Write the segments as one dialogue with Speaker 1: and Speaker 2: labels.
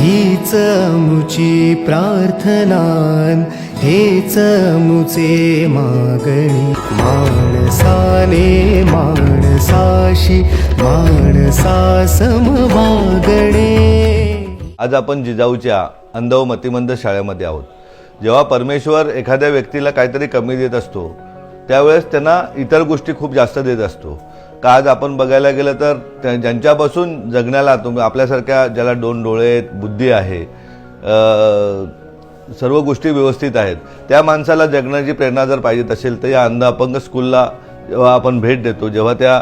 Speaker 1: हीच मुची प्रार्थनान हेच मुचे मागणी. माणसाने माणसाशी माणसा समवागणे
Speaker 2: आज आपण जिजाऊच्या अंधव मतिमंद शाळेमध्ये आहोत. जेव्हा परमेश्वर एखाद्या व्यक्तीला काहीतरी कमी देत असतो त्यावेळेस त्यांना इतर गोष्टी खूप जास्त देत असतो. का आज आपण बघायला गेलं तर त्या- ज्यांच्यापासून जगण्याला तुम्ही आपल्यासारख्या ज्याला दोन डोळे आहेत बुद्धी आहे सर्व गोष्टी व्यवस्थित आहेत त्या माणसाला जगण्याची प्रेरणा जर पाहिजेत असेल तर या अंध अपंग स्कूलला जेव्हा आपण भेट देतो जेव्हा त्या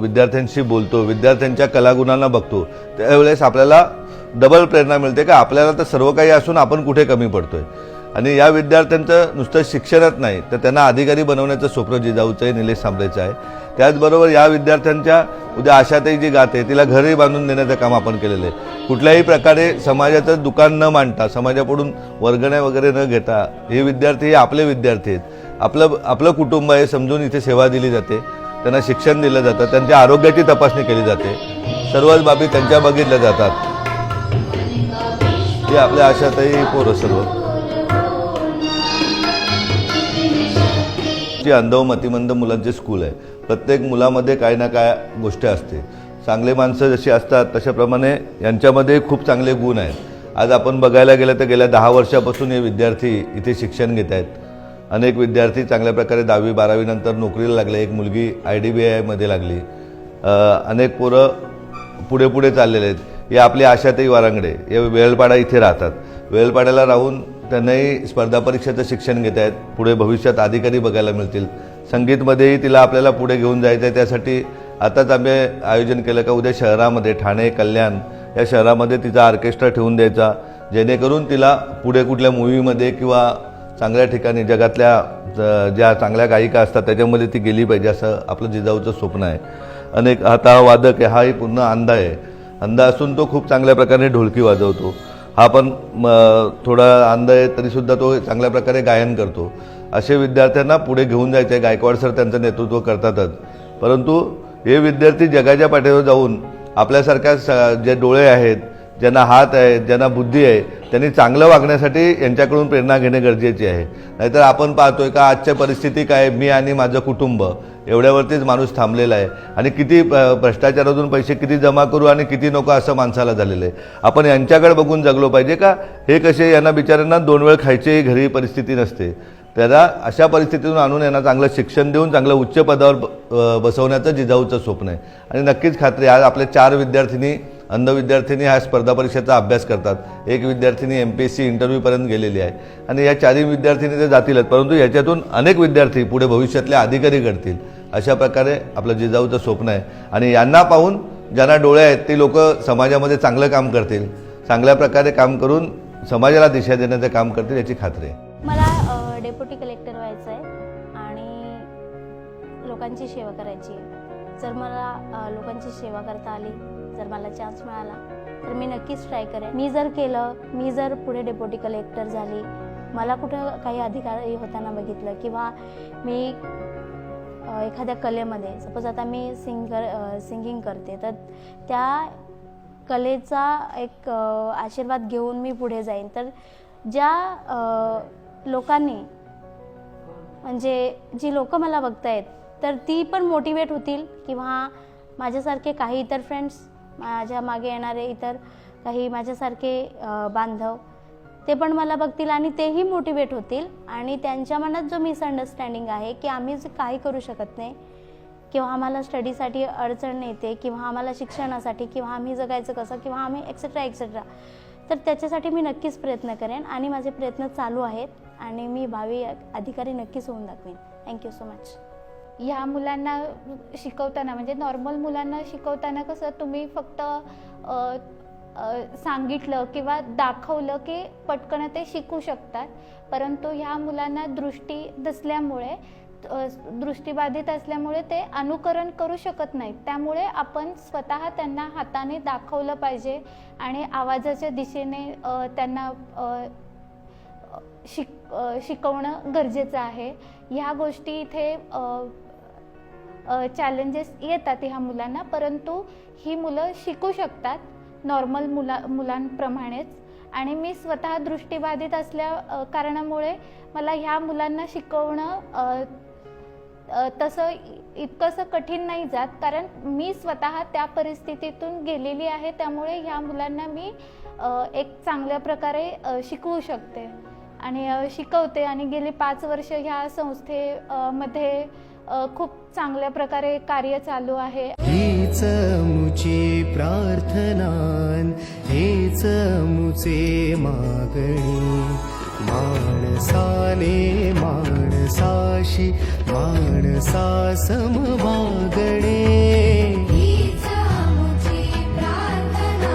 Speaker 2: विद्यार्थ्यांशी बोलतो विद्यार्थ्यांच्या कलागुणांना बघतो त्यावेळेस आपल्याला डबल प्रेरणा मिळते का आपल्याला तर सर्व काही असून आपण कुठे कमी पडतोय. आणि या विद्यार्थ्यांचं नुसतं शिक्षणच नाही तर त्यांना अधिकारी बनवण्याचं स्वप्न जिजाऊचं आहे निलेश सांबरेचं आहे. त्याचबरोबर या विद्यार्थ्यांच्या उद्या आशाताई जी गाते तिला घरही बांधून देण्याचं काम आपण केलेलं आहे. कुठल्याही प्रकारे समाजाचं दुकान न मांडता समाजाकडून वर्गण्या वगैरे न घेता हे विद्यार्थी हे आपले विद्यार्थी आहेत. आपलं आपलं कुटुंब आहे समजून इथे सेवा दिली जाते. त्यांना शिक्षण दिलं जातं. त्यांच्या आरोग्याची तपासणी केली जाते. सर्वच बाबी त्यांच्या बघितल्या जातात. हे आपल्या आशाताई पोरं सर्व. जी अंधव मतिमंद मुलांचे स्कूल आहे. प्रत्येक मुलामध्ये काही ना काय गोष्टी असते. चांगले माणसं जशी असतात तशाप्रमाणे यांच्यामध्ये खूप चांगले गुण आहेत. आज आपण बघायला गेलं तर गेल्या दहा वर्षापासून हे विद्यार्थी इथे शिक्षण घेत आहेत. अनेक विद्यार्थी चांगल्या प्रकारे दहावी बारावीनंतर नोकरीला लागले. एक मुलगी आय डी बी आयमध्ये लागली. अनेक पोरं पुढे पुढे चाललेले आहेत. या आपली आशाताई वारांगडे हे वेळपाडा इथे राहतात. वेळपाड्याला राहून त्यांनाही स्पर्धा परीक्षेचं शिक्षण घेत आहेत. पुढे भविष्यात अधिकारी बघायला मिळतील. संगीतमध्येही तिला आपल्याला पुढे घेऊन जायचं आहे त्यासाठी आताच आम्ही आयोजन केलं का उद्या शहरामध्ये ठाणे कल्याण या शहरामध्ये तिचा ऑर्केस्ट्रा ठेवून द्यायचा. जेणेकरून तिला पुढे कुठल्या मूवीमध्ये किंवा चांगल्या ठिकाणी जगातल्या ज- ज्या चांगल्या गायिका असतात त्याच्यामध्ये ती गेली पाहिजे असं आपलं जिजाऊचं स्वप्न आहे. अनेक आता वादक आहे. हाही पूर्ण अंधा आहे. अंधा असून तो खूप चांगल्या प्रकारे ढोलकी वाजवतो. हा पण थोडा अंध आहे तरीसुद्धा तो चांगल्या प्रकारे गायन करतो. असे विद्यार्थ्यांना पुढे घेऊन जायचे आहे गायकवाड सर त्यांचं नेतृत्व करतातच. परंतु हे विद्यार्थी जगाच्या पाठीवर जाऊन आपल्यासारख्या स जे डोळे आहेत ज्यांना हात आहेत ज्यांना बुद्धी आहे त्यांनी चांगलं वागण्यासाठी यांच्याकडून प्रेरणा घेणे गरजेचे आहे. नाहीतर आपण पाहतोय का आजच्या परिस्थिती काय मी आणि माझं कुटुंब एवढ्यावरतीच माणूस थांबलेला आहे. आणि किती भ्रष्टाचारातून पैसे किती जमा करू आणि किती नको असं माणसाला झालेलं आहे. आपण यांच्याकडे बघून जगलो पाहिजे का? हे कसे यांना बिचाऱ्यांना दोन वेळ खायची घरी परिस्थिती नसते. त्याला अशा परिस्थितीतून आणून यांना चांगलं शिक्षण देऊन चांगलं उच्च पदावर बसवण्याचं जिजाऊचं स्वप्न आहे. आणि नक्कीच खात्री आज आपल्या चार विद्यार्थिनी अंध विद्यार्थिनी हा स्पर्धा परीक्षेचा अभ्यास करतात. एक विद्यार्थिनी एम पी एस सी इंटरव्ह्यूपर्यंत गेलेली आहे. आणि या चारही विद्यार्थिनी ते जातीलच परंतु याच्यातून अनेक विद्यार्थी पुढे भविष्यातले अधिकारी घडतील. अशा प्रकारे आपलं जिजाऊचं स्वप्न आहे. आणि यांना पाहून ज्यांना डोळे आहेत ते लोक समाजामध्ये चांगलं काम करतील. चांगल्या प्रकारे काम करून समाजाला दिशा देण्याचं काम करतील याची खात्री आहे.
Speaker 3: मला डेप्युटी कलेक्टर व्हायचं आहे आणि लोकांची सेवा करायची आहे. जर मला लोकांची सेवा करता आली जर मला चान्स मिळाला तर मी नक्कीच ट्राय करेन. मी जर केलं मी जर पुढे डेप्युटी कलेक्टर झाली मला कुठं काही अधिकारी होताना बघितलं किंवा मी एखाद्या कलेमध्ये सपोज आता मी सिंगर सिंगिंग करते तर त्या कलेचा एक आशीर्वाद घेऊन मी पुढे जाईन. तर ज्या लोकांनी म्हणजे जी लोक मला बघतायत तर ती पण मोटिवेट होतील किंवा माझ्यासारखे काही इतर फ्रेंड्स माझ्या मागे येणारे इतर काही माझ्यासारखे बांधव ते पण मला बघतील आणि तेही मोटिवेट होतील. आणि त्यांच्या मनात जो मिसअंडरस्टँडिंग आहे की आम्ही काही करू शकत नाही किंवा आम्हाला स्टडीसाठी अडचण येते किंवा आम्हाला शिक्षणासाठी किंवा आम्ही जगायचं कसं किंवा आम्ही एक्सेट्रा एक्सेट्रा तर त्याच्यासाठी मी नक्कीच प्रयत्न करेन आणि माझे प्रयत्न चालू आहेत आणि मी भावी अधिकारी नक्कीच होऊन दाखवेन. थँक्यू सो मच
Speaker 4: ह्या मुलांना शिकवताना म्हणजे नॉर्मल मुलांना शिकवताना कसं तुम्ही फक्त सांगितलं किंवा दाखवलं की पटकन ते शिकू शकतात. परंतु ह्या मुलांना दृष्टी नसल्यामुळे दृष्टीबाधित असल्यामुळे ते अनुकरण करू शकत नाहीत. त्यामुळे आपण स्वतः त्यांना हाताने दाखवलं पाहिजे आणि आवाजाच्या दिशेने त्यांना शिक शिकवणं गरजेचं आहे. ह्या गोष्टी इथे चॅलेंजेस येतात ह्या मुलांना परंतु ही मुलं शिकू शकतात नॉर्मल मुला मुलांप्रमाणेच. आणि मी स्वतः दृष्टीबाधित असल्या कारणामुळे मला ह्या मुलांना शिकवणं तसं इ- इतकंसं कठीण नाही जात. कारण मी स्वतः त्या परिस्थितीतून गेलेली आहे त्यामुळे ह्या मुलांना मी एक चांगल्या प्रकारे शिकवू शकते. आणि शिकवते. आणि गेली पाच वर्ष ह्या संस्थे मध्ये खूप चांगल्या प्रकारे कार्य चालू आहे.
Speaker 1: हीच मुची प्रार्थनान हेच मुचे मागणी. माणसाने माणसाशी माणसा समवागणे